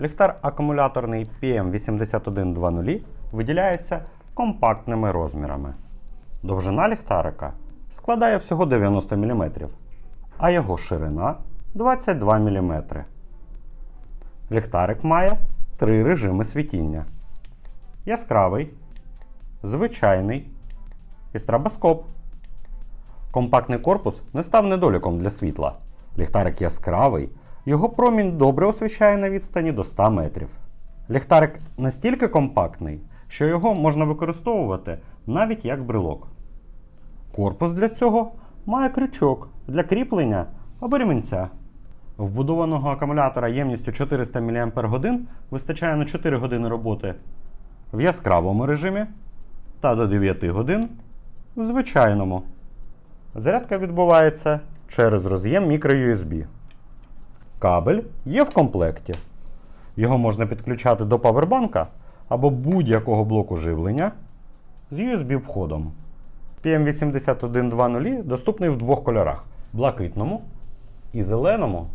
Ліхтар акумуляторний PM8120 виділяється компактними розмірами. Довжина ліхтарика складає всього 90 мм, а його ширина 22 мм. Ліхтарик має три режими світіння: яскравий, звичайний і страбоскоп. Компактний корпус не став недоліком для світла. Ліхтарик яскравий, його промінь добре освіщає на відстані до 100 метрів. Ліхтарик настільки компактний, що його можна використовувати навіть як брелок. Корпус для цього має крючок для кріплення або ремінця. Вбудованого акумулятора ємністю 400 мАч вистачає на 4 години роботи в яскравому режимі та до 9 годин в звичайному. Зарядка відбувається через роз'єм microUSB. Кабель є в комплекті. Його можна підключати до павербанка або будь-якого блоку живлення з USB-входом. PM8120 доступний в двох кольорах: блакитному і зеленому